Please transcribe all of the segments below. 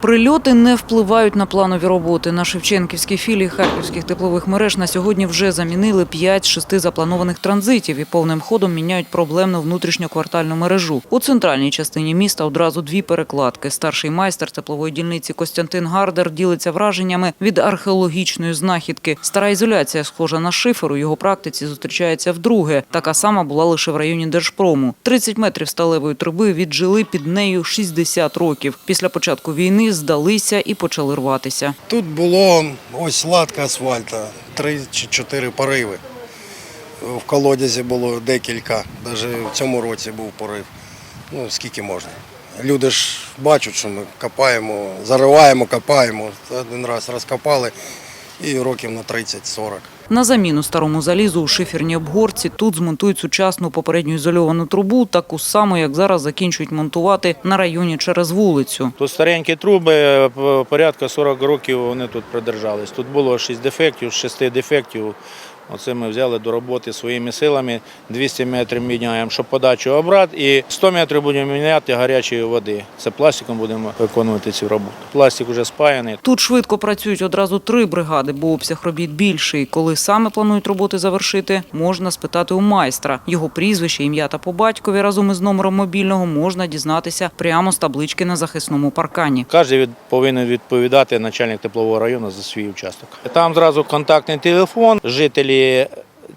Прильоти не впливають на планові роботи. На Шевченківській філії харківських теплових мереж на сьогодні вже замінили 5 з 6 запланованих транзитів і повним ходом міняють проблемну внутрішньоквартальну мережу. У центральній частині міста одразу дві перекладки. Старший майстер теплової дільниці Костянтин Гардер ділиться враженнями від археологічної знахідки. Стара ізоляція, схожа на шифер, у його практиці зустрічається вдруге. Така сама була лише в районі Держпрому. 30 метрів сталевої труби віджили під нею 60 років. Після початку війни здалися і почали рватися. Тут було ось латка асфальта, три чи чотири пориви. В колодязі було декілька, навіть в цьому році був порив. Ну, скільки можна. Люди ж бачать, що ми копаємо, зариваємо, копаємо. Один раз розкопали і років на 30-40. На заміну старому залізу у шиферній обгорці тут змонтують сучасну попередню ізольовану трубу, таку саму, як зараз закінчують монтувати на районі через вулицю. Тут старенькі труби, порядка 40 років вони тут продержались. Тут було 6 дефектів, з 6 дефектів. Оце ми взяли до роботи своїми силами. 200 метрів міняємо, щоб подачу обрат, і 100 метрів будемо міняти гарячої води. Це пластиком будемо виконувати цю роботу. Пластик вже спаяний. Тут швидко працюють одразу три бригади, бо обсяг робіт більший. Коли саме планують роботи завершити, можна спитати у майстра. Його прізвище, ім'я та по батькові разом із номером мобільного можна дізнатися прямо з таблички на захисному паркані. Кожен від, повинен відповідати начальник теплового району за свій участок. Там зразу контактний телефон. Жителі જે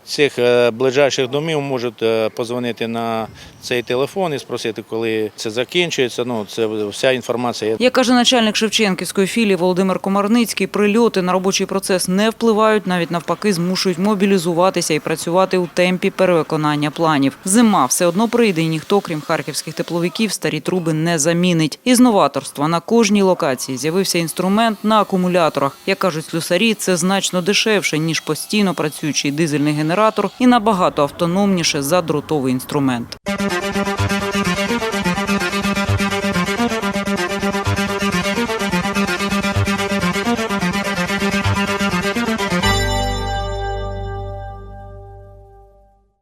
цих е, ближайших домів можуть е, позвонити на цей телефон і спросити, коли це закінчується. Ну, це вся інформація. Як каже начальник Шевченківської філії Володимир Комарницький, прильоти на робочий процес не впливають, навіть навпаки, змушують мобілізуватися і працювати у темпі перевиконання планів. Зима все одно прийде, і ніхто, крім харківських тепловиків, старі труби не замінить. Із новаторства на кожній локації з'явився інструмент на акумуляторах. Як кажуть слюсарі, це значно дешевше ніж постійно працюючий дизельний генератор і набагато автономніше за дротовий інструмент.